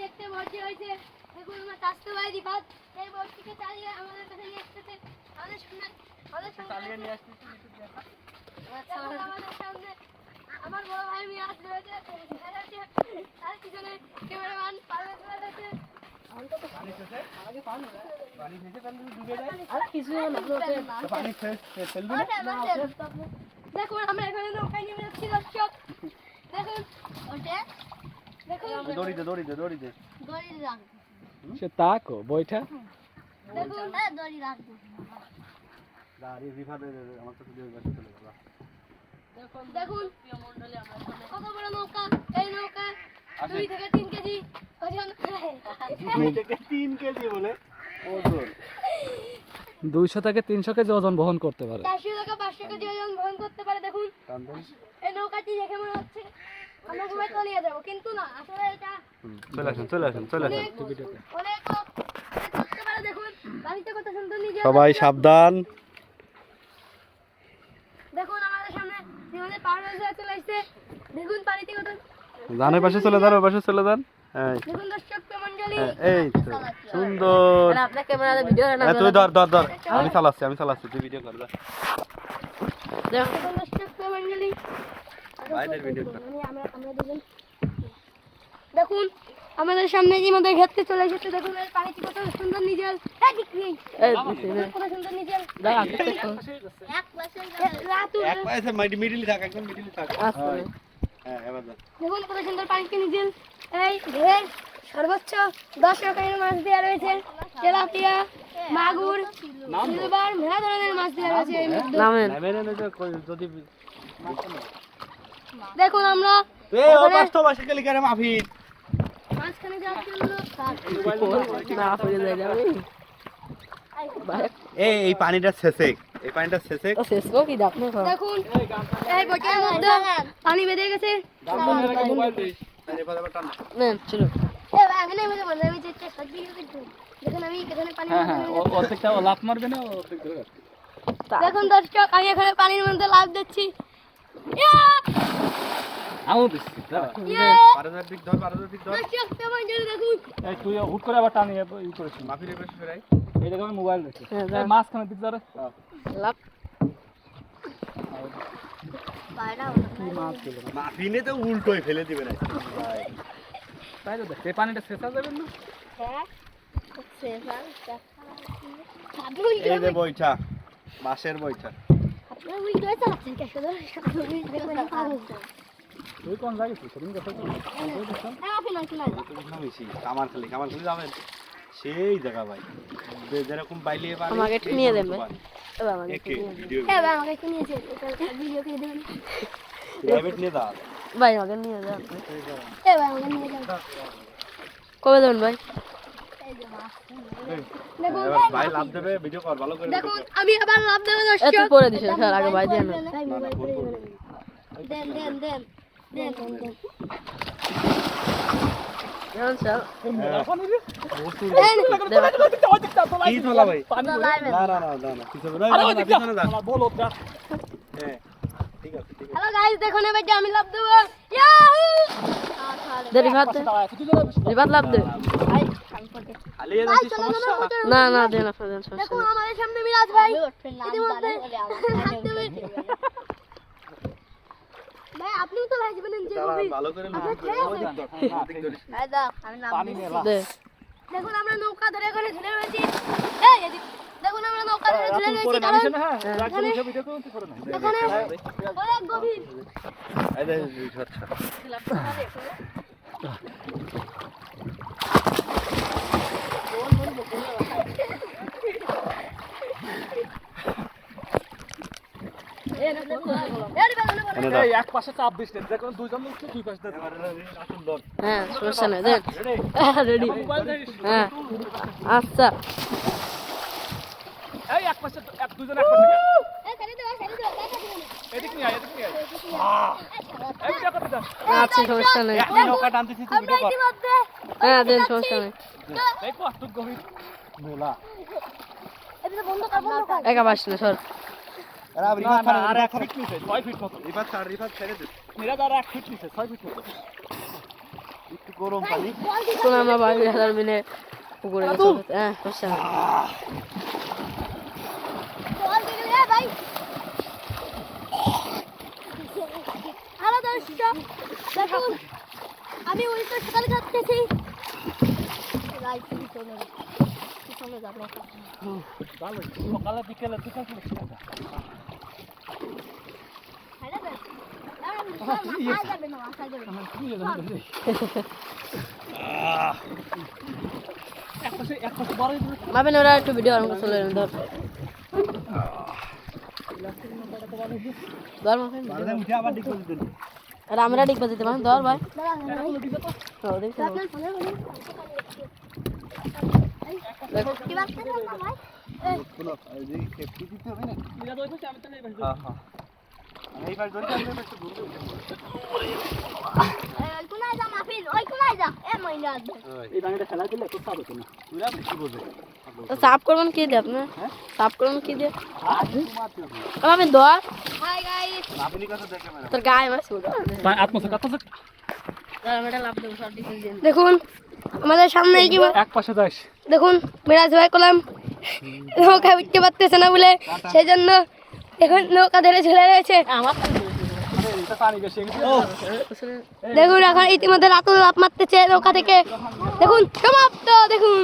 দেখতে ভর্তি হয়েছে। দেখুন আমার স্বাস্থ্য ভাই রিফাত এই বোটটিকে চালিয়ে আমাদের কাছে নিয়ে আসতেছে। আমাদের সামনে আমাদের সামনে নিয়ে আসতেছি দেখুন আমাদের সামনে। আমার বড় ভাই মিরাজ রয়েছে তার পিছনে ক্যামেরাম্যান পারভেজ রয়েছে দেখুন আমরা এখানে নৌকায় নেমে যাচ্ছি দর্শক। দেখুন ওটে দড়ি দে দড়ি দে দড়ি দে সে তাকো বইটা? দেখুন দড়ি রাখব। দাঁড়িয়ে রিফা দে দে দে, আমার তো ভিডিও কাছে চলে গেল। দেখুন কত বড় নৌকা এই নৌকা। দুই থেকে তিন কেজি দুই থেকে তিন কেজি বলে? ওজন। দুইশো থেকে তিনশো কেজি ওজন বহন করতে পারে। চারশো থেকে পাঁচশো কেজি ওজন বহন করতে পারে দেখুন। এই নৌকাটি দেখে মনে হচ্ছে আমরা সবাই তলিয়ে যাব কিন্তু না আসলে এটা চলে আসুন চলে আসুন চলে আসুন। অনেক অনেক করতে পারে দেখুন বাড়িতে কত সুন্দর নিজে সবাই সাবধান। দেখুন আমাদের সামনে চলে আসছে দেখুন পানিতে কত জানের পাশে চলে যান পাশে চলে যান। এই। হ্যাঁ, তো সুন্দর। তুই ধর ধর ধর। আমি চালাচ্ছি আমি চালাচ্ছি তুই ভিডিও। দেখুন মানে আমরা আমরা দুজন। দেখুন আমাদের সামনে যে আমাদের ঘেরতে চলে এসেছে দেখুন পানিটি কত সুন্দর নিজেল হ্যাঁ ঠিক নেই। কত সুন্দর হয়। হ্যাঁ দেখুন কত সুন্দর পানিতে নিজেল এই ঢের সর্বোচ্চ দশ রকমের মাছ দেওয়া রয়েছে। তেলাপিয়া মাগুর সিলভার মেলা ধরনের মাছ দেওয়া রয়েছে। যদি দেখুন আমরা এই পানিটা শেষে। এই পানিটা শেষে। দেখুন এই বোটের মধ্যে পানি বেঁধে গেছে। দেখুন। দেখুন দর্শক আমি এখানে পানির মধ্যে লাভ দিচ্ছি! আমিও দিচ্ছি দাঁড়া। ইয়া! পারদের দিক ধর পারদের দিক ধর দর্শক কেমন যদি দেখুন এই তুই হুট করে আবার টানিয়ে ই করেছিস। মাফির এবার ফেরাই এই জায়গায় আমি মোবাইল রেখে। মাঝখানে দিক ধরে। কি মাছ ছিল তো উল্টোই ফেলে দিবে না। তাই তো দেখ পানিটা শেষা যাবে না? এই যে বইটা বাঁশের বইটা আপনার উইন্ডো চালাচ্ছেন কে শুধু তুই কোন জায়গায় সেদিন কথা কামার খালি কামার খালি যাবেন সেই জায়গা ভাই যেরকম বাইলিয়ে পারে আমাকে একটু নিয়ে দেবে। আমাকে একটু নিয়েছে ভিডিও করে দেবেন প্রাইভেট নিয়ে দাও ভাই আমাকে নিয়ে যান ভাই আমাকে নিয়ে যান কবে দেবেন ভাই ভাই লাভ দেবে ভিডিও কর ভালো করে দেখুন আমি আবার লাভ দেবো এত দর্শক দিছে স্যার আগে ভাই দেন। দেন দেন দেন দেন দেন। হ্যাঁ। দেখুন আমি লাভ দেবো। রিভাত লাভ দে খালি এ যাচ্ছি সমস্যা না না দেন আপনার দেন সমস্যা দেখুন আমাদের সামনে মিরাজ ভাই ইতিমধ্যে ভাই আপনিও তো যে ভালো করে দেখুন আমরা নৌকা ধরে এখানে ঝুলে রয়েছি দেখুন আমরা নৌকা ধরে ঝুলে রয়েছি কারণ এখানে এখানে অনেক গভীর এই দেখ, এই আচ্ছা এর বেলানো বলে। এনে দাও এক পাশে চাপ দিস যে দুইজন দুই পাশে দেন আসুন ধর হ্যাঁ সমস্যা নেই দেন রেডি? হ্যাঁ আচ্ছা। এই এক পাশে এক দুইজন এক পাশে দেখা করতে দাও আচ্ছা সমস্যা নেই। হ্যাঁ দেন সমস্যা নেই। একা পাস না সর। আরে আর এক ছাড়। ফিট নিচে ছয় ফিট মতো। রিভার ছাড় রিভার ছেড়ে দে। মেরা আর এক ফিট নিচে ছয় ফিট মতো। একটু গরম পানি। আমরা বাড়ি হাজার মিলে পুকুরে গেছে হ্যাঁ ভাই। হ্যালো দর্শক দেখুন আমি উল্টো সাঁতার কাটতেছি সকালে বিকেলে দুটো হ্যালো দর্শক যাবে না আসা যাবে না ভাবেন ওরা একটু ভিডিও করে চলে ধর। আর আমরা ডিগবা দিতে পারেন ধর ভাই। ও, দেখছি না। আপনার ফোনে বলি কি বাচ্চা ভাই এই শোনো এই যে খেপটি দিতে হবে না হ্যাঁ হ্যাঁ। সাফ করবেন কি দিয়ে আপনি সাফ করবেন কি দিয়ে মেরা তোর গায়ে মাছ দেখুন আমাদের সামনে কি এক পাশে দেখুন মিরাজ ভাই কলাম। নৌকা উঠতে পারতেছে না বলে সেই জন্য এখন নৌকা ধরে ঝুলে রয়েছে। দেখুন এখন ইতিমধ্যে রাতুল লাভ মারতেছে নৌকা থেকে। দেখুন সমাপ্ত দেখুন।